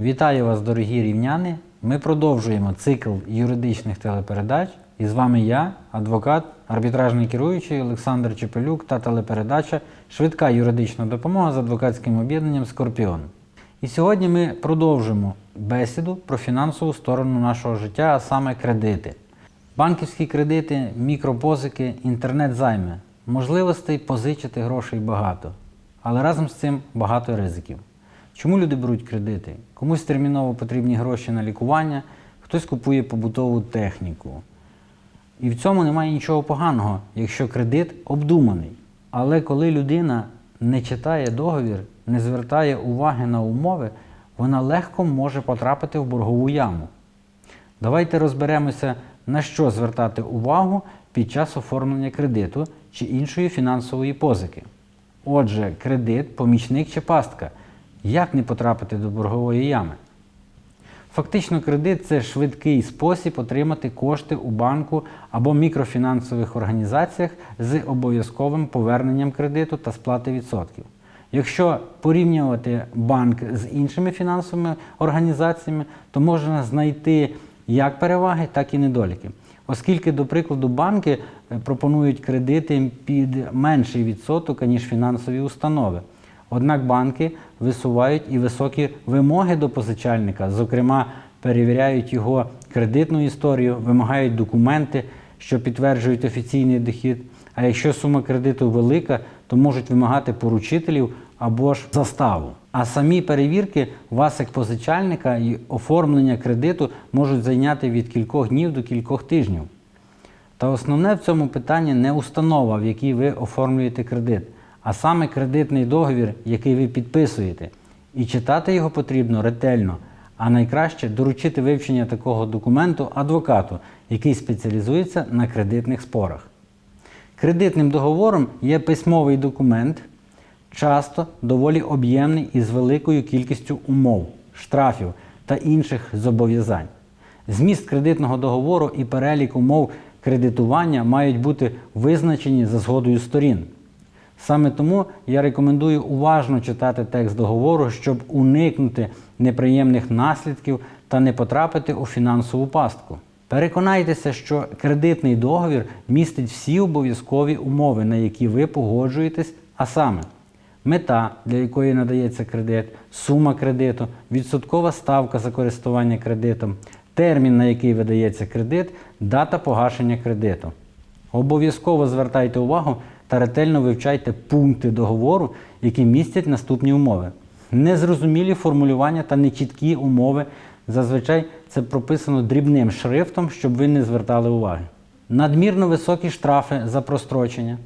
Вітаю вас, дорогі рівняни! Ми продовжуємо цикл юридичних телепередач. І з вами я, адвокат, арбітражний керуючий Олександр Чепелюк та телепередача Швидка юридична допомога з адвокатським об'єднанням Скорпіон. І сьогодні ми продовжимо бесіду про фінансову сторону нашого життя, а саме кредити. Банківські кредити, мікропозики, інтернет-займи. Можливостей позичити грошей багато, але разом з цим багато ризиків. Чому люди беруть кредити? Комусь терміново потрібні гроші на лікування, хтось купує побутову техніку. І в цьому немає нічого поганого, якщо кредит обдуманий. Але коли людина не читає договір, не звертає уваги на умови, вона легко може потрапити в боргову яму. Давайте розберемося, на що звертати увагу під час оформлення кредиту чи іншої фінансової позики. Отже, кредит, помічник чи пастка. Як не потрапити до боргової ями? Фактично, кредит це швидкий спосіб отримати кошти у банку або мікрофінансових організаціях з обов'язковим поверненням кредиту та сплати відсотків. Якщо порівнювати банк з іншими фінансовими організаціями, то можна знайти як переваги, так і недоліки. Оскільки, до прикладу, банки е, пропонують кредити під менший відсоток, ніж фінансові установи. Однак банки висувають і високі вимоги до позичальника, зокрема, перевіряють його кредитну історію, вимагають документи, що підтверджують офіційний дохід. А якщо сума кредиту велика, то можуть вимагати поручителів або ж заставу. А самі перевірки вас як позичальника і оформлення кредиту можуть зайняти від кількох днів до кількох тижнів. Та основне в цьому питанні не установа, в якій ви оформлюєте кредит, а саме кредитний договір, який ви підписуєте. І читати його потрібно ретельно, а найкраще доручити вивчення такого документу адвокату, який спеціалізується на кредитних спорах. Кредитним договором є письмовий документ, часто доволі об'ємний і з великою кількістю умов, штрафів та інших зобов'язань. Зміст кредитного договору і перелік умов кредитування мають бути визначені за згодою сторін. Саме тому я рекомендую уважно читати текст договору, щоб уникнути неприємних наслідків та не потрапити у фінансову пастку. Переконайтеся, що кредитний договір містить всі обов'язкові умови, на які ви погоджуєтесь, а саме мета, для якої надається кредит, сума кредиту, відсоткова ставка за користування кредитом, термін, на який видається кредит, дата погашення кредиту. Обов'язково звертайте увагу та ретельно вивчайте пункти договору, які містять наступні умови. Незрозумілі формулювання та нечіткі умови. Зазвичай це прописано дрібним шрифтом, щоб ви не звертали уваги. Надмірно високі штрафи за прострочення,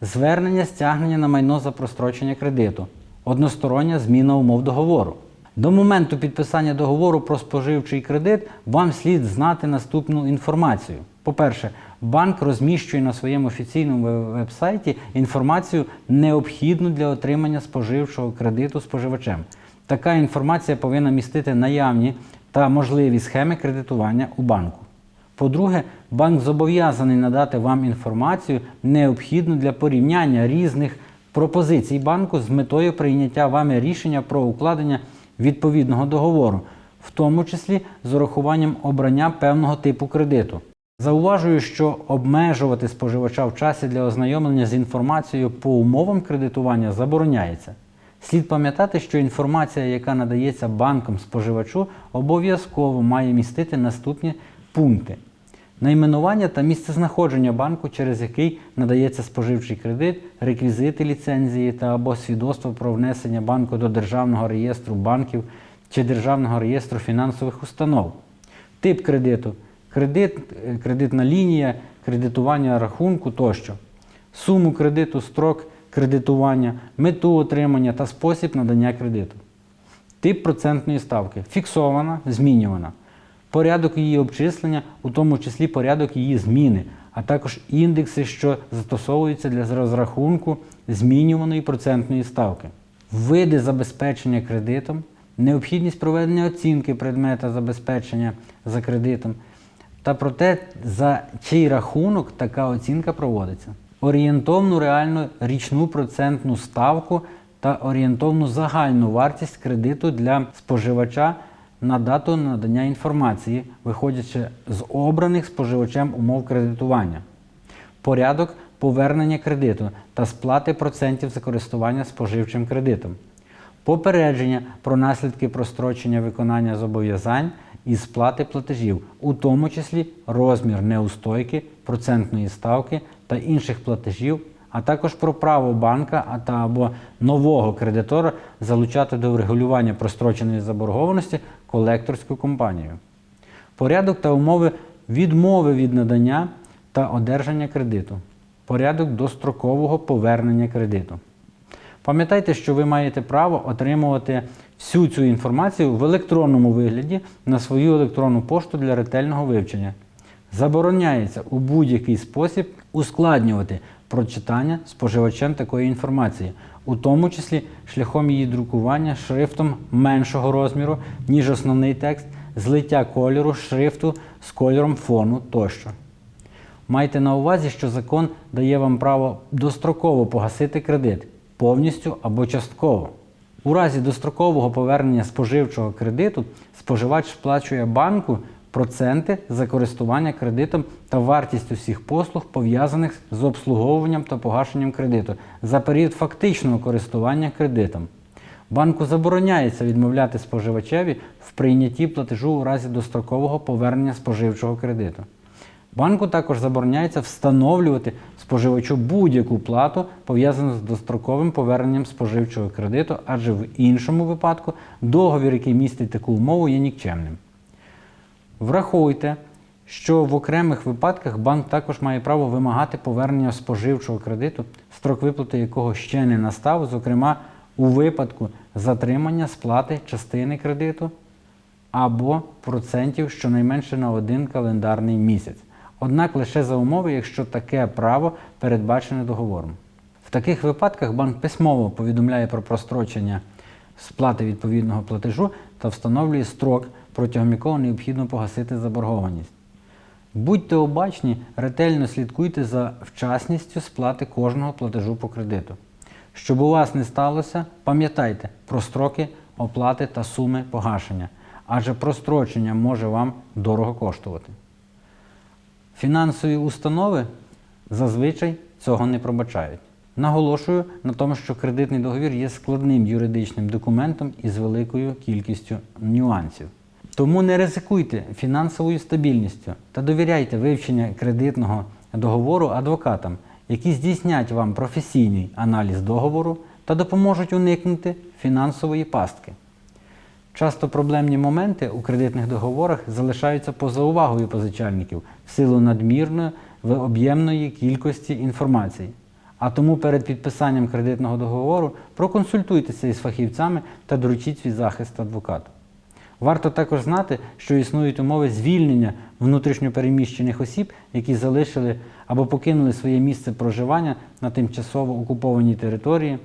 звернення стягнення на майно за прострочення кредиту, одностороння зміна умов договору. До моменту підписання договору про споживчий кредит вам слід знати наступну інформацію. По-перше, банк розміщує на своєму офіційному веб- веб-сайті інформацію, необхідну для отримання споживчого кредиту споживачем. Така інформація повинна містити наявні та можливі схеми кредитування у банку. По-друге, банк зобов'язаний надати вам інформацію, необхідну для порівняння різних пропозицій банку з метою прийняття вами рішення про укладення відповідного договору, в тому числі з урахуванням обрання певного типу кредиту. Зауважую, що обмежувати споживача в часі для ознайомлення з інформацією по умовам кредитування забороняється. Слід пам'ятати, що інформація, яка надається банком споживачу, обов'язково має містити наступні пункти: найменування та місце знаходження банку, через який надається споживчий кредит, реквізити ліцензії та або свідоцтво про внесення банку до Державного реєстру банків чи Державного реєстру фінансових установ, тип кредиту, кредит, кредитна лінія, кредитування рахунку тощо, суму кредиту, строк кредитування, мету отримання та спосіб надання кредиту. Тип процентної ставки фіксована, змінювана. Порядок її обчислення, у тому числі порядок її зміни, а також індекси, що застосовуються для розрахунку змінюваної процентної ставки. Види забезпечення кредитом, необхідність проведення оцінки предмета забезпечення за кредитом та про те, за чий рахунок така оцінка проводиться. Орієнтовну реальну річну процентну ставку та орієнтовну загальну вартість кредиту для споживача на дату надання інформації, виходячи з обраних споживачем умов кредитування, порядок повернення кредиту та сплати процентів за користування споживчим кредитом, попередження про наслідки прострочення виконання зобов'язань і сплати платежів, у тому числі розмір неустойки, процентної ставки та інших платежів, а також про право банка та або нового кредитора залучати до врегулювання простроченої заборгованості колекторську компанію. Порядок та умови відмови від надання та одержання кредиту. Порядок дострокового повернення кредиту. Пам'ятайте, що ви маєте право отримувати всю цю інформацію в електронному вигляді на свою електронну пошту для ретельного вивчення. Забороняється у будь-який спосіб ускладнювати прочитання споживачем такої інформації, у тому числі шляхом її друкування шрифтом меншого розміру, ніж основний текст, злиття кольору шрифту з кольором фону тощо. Майте на увазі, що закон дає вам право достроково погасити кредит повністю або частково. У разі дострокового повернення споживчого кредиту споживач сплачує банку проценти за користування кредитом та вартість усіх послуг, пов'язаних з обслуговуванням та погашенням кредиту за період фактичного користування кредитом. Банку забороняється відмовляти споживачеві в прийнятті платежу у разі дострокового повернення споживчого кредиту. Банку також забороняється встановлювати споживачу будь-яку плату, пов'язану з достроковим поверненням споживчого кредиту, адже в іншому випадку договір, який містить таку умову, є нікчемним. Врахуйте, що в окремих випадках банк також має право вимагати повернення споживчого кредиту, строк виплати якого ще не настав, зокрема у випадку затримання сплати частини кредиту або процентів щонайменше на один календарний місяць. Однак лише за умови, якщо таке право передбачене договором. В таких випадках банк письмово повідомляє про прострочення сплати відповідного платежу та встановлює строк, протягом якого необхідно погасити заборгованість. Будьте обачні, ретельно слідкуйте за вчасністю сплати кожного платежу по кредиту. Щоб у вас не сталося, пам'ятайте про строки оплати та суми погашення, адже прострочення може вам дорого коштувати. Фінансові установи зазвичай цього не пробачають. Наголошую на тому, що кредитний договір є складним юридичним документом із великою кількістю нюансів. Тому не ризикуйте фінансовою стабільністю та довіряйте вивчення кредитного договору адвокатам, які здійснять вам професійний аналіз договору та допоможуть уникнути фінансової пастки. Часто проблемні моменти у кредитних договорах залишаються поза увагою позичальників в силу надмірної об'ємної кількості інформації. А тому перед підписанням кредитного договору проконсультуйтеся із фахівцями та доручіть свій захист адвокату. Варто також знати, що існують умови звільнення внутрішньопереміщених осіб, які залишили або покинули своє місце проживання на тимчасово окупованій території,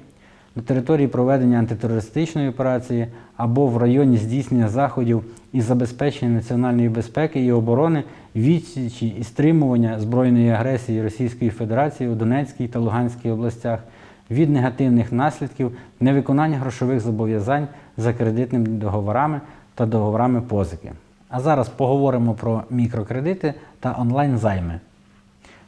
на території проведення антитерористичної операції або в районі здійснення заходів із забезпечення національної безпеки і оборони, відсічі і стримування збройної агресії Російської Федерації у Донецькій та Луганській областях від негативних наслідків невиконання грошових зобов'язань за кредитними договорами та договорами позики. А зараз поговоримо про мікрокредити та онлайн-займи.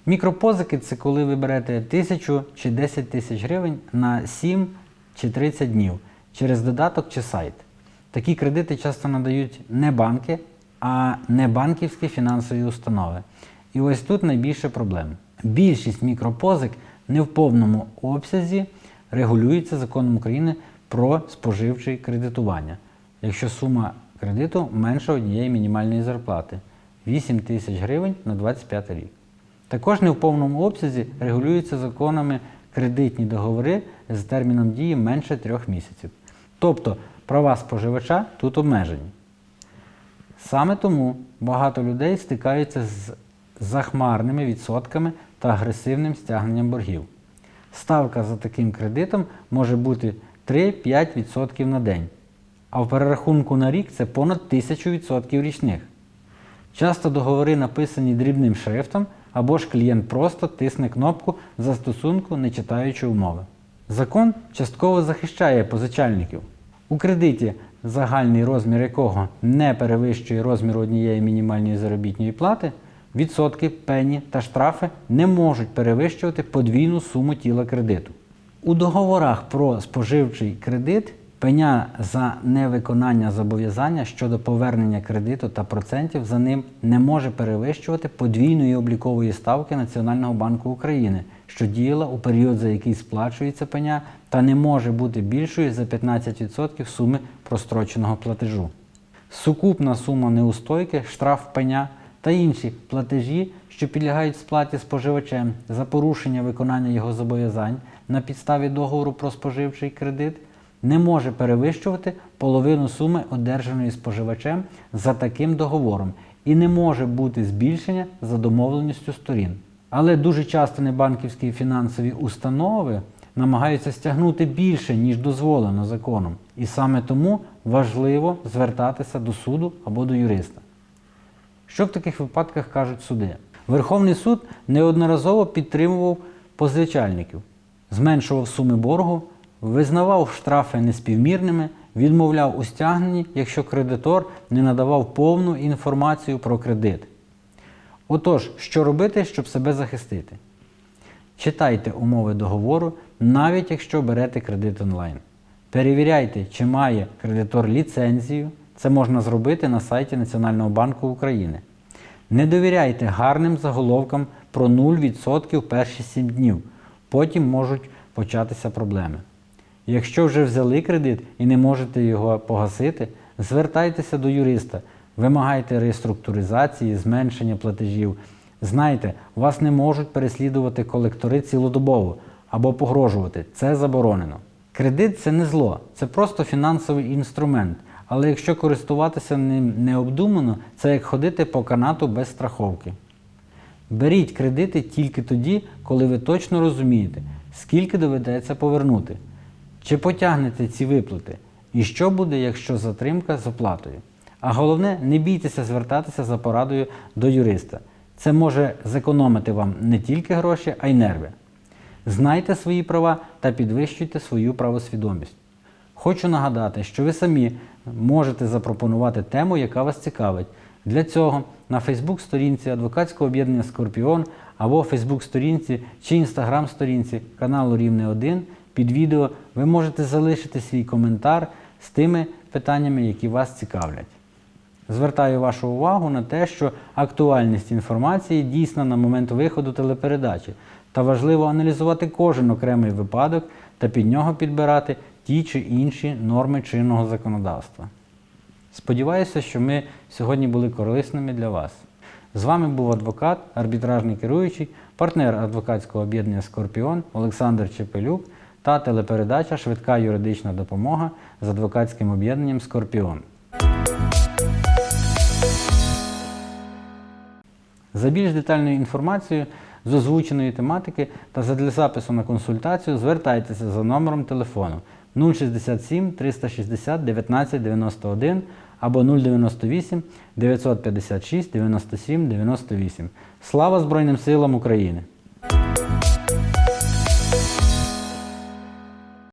Мікропозики це коли ви берете тисячу чи 10 тисяч гривень на 7 чи 30 днів через додаток чи сайт. Такі кредити часто надають не банки, а не банківські фінансові установи. І ось тут найбільше проблем. Більшість мікропозик не в повному обсязі регулюється законом України про споживче кредитування. Якщо сума кредиту менше однієї мінімальної зарплати 8 тисяч гривень на 25 рік. Також не в повному обсязі регулюються законами кредитні договори з терміном дії менше трьох місяців. Тобто права споживача тут обмежені. Саме тому багато людей стикаються з захмарними відсотками та агресивним стягненням боргів. Ставка за таким кредитом може бути 3-5% на день, а в перерахунку на рік це понад 1000% річних. Часто договори написані дрібним шрифтом, або ж клієнт просто тисне кнопку застосунку, не читаючи умови. Закон частково захищає позичальників. У кредиті загальний розмір якого не перевищує розміру однієї мінімальної заробітної плати, відсотки, пені та штрафи не можуть перевищувати подвійну суму тіла кредиту. У договорах про споживчий кредит пеня за невиконання зобов'язання щодо повернення кредиту та процентів за ним не може перевищувати подвійної облікової ставки Національного банку України, що діяла у період, за який сплачується пеня, та не може бути більшою за 15% суми простроченого платежу. Сукупна сума неустойки, штраф пеня та інші платежі, що підлягають сплаті споживачем за порушення виконання його зобов'язань на підставі договору про споживчий кредит, не може перевищувати половину суми, одержаної споживачем за таким договором, і не може бути збільшення за домовленістю сторін. Але дуже часто небанківські фінансові установи намагаються стягнути більше, ніж дозволено законом. І саме тому важливо звертатися до суду або до юриста. Що в таких випадках кажуть суди? Верховний суд неодноразово підтримував позичальників, зменшував суми боргу, визнавав штрафи неспівмірними, відмовляв у стягненні, якщо кредитор не надавав повну інформацію про кредит. Отож, що робити, щоб себе захистити? Читайте умови договору, навіть якщо берете кредит онлайн. Перевіряйте, чи має кредитор ліцензію. Це можна зробити на сайті Національного банку України. Не довіряйте гарним заголовкам про 0% перші 7 днів. Потім можуть початися проблеми. Якщо вже взяли кредит і не можете його погасити, звертайтеся до юриста, вимагайте реструктуризації, зменшення платежів. Знайте, вас не можуть переслідувати колектори цілодобово або погрожувати. Це заборонено. Кредит це не зло, це просто фінансовий інструмент. Але якщо користуватися ним необдумано, це як ходити по канату без страховки. Беріть кредити тільки тоді, коли ви точно розумієте, скільки доведеться повернути, чи потягнете ці виплати, і що буде, якщо затримка з оплатою. А головне, не бійтеся звертатися за порадою до юриста. Це може зекономити вам не тільки гроші, а й нерви. Знайте свої права та підвищуйте свою правосвідомість. Хочу нагадати, що ви самі можете запропонувати тему, яка вас цікавить. Для цього на Фейсбук-сторінці адвокатського об'єднання Скорпіон або Фейсбук-сторінці чи Інстаграм-сторінці каналу Рівне 1 під відео ви можете залишити свій коментар з тими питаннями, які вас цікавлять. Звертаю вашу увагу на те, що актуальність інформації дійсна на момент виходу телепередачі, та важливо аналізувати кожен окремий випадок та під нього підбирати ті чи інші норми чинного законодавства. Сподіваюся, що ми сьогодні були корисними для вас. З вами був адвокат, арбітражний керуючий, партнер адвокатського об'єднання Скорпіон Олександр Чепелюк та телепередача Швидка юридична допомога з адвокатським об'єднанням Скорпіон. За більш детальною інформацією з озвученої тематики та задля запису на консультацію звертайтеся за номером телефону 067 360 19 91 або 098 956 97 98. Слава Збройним силам України!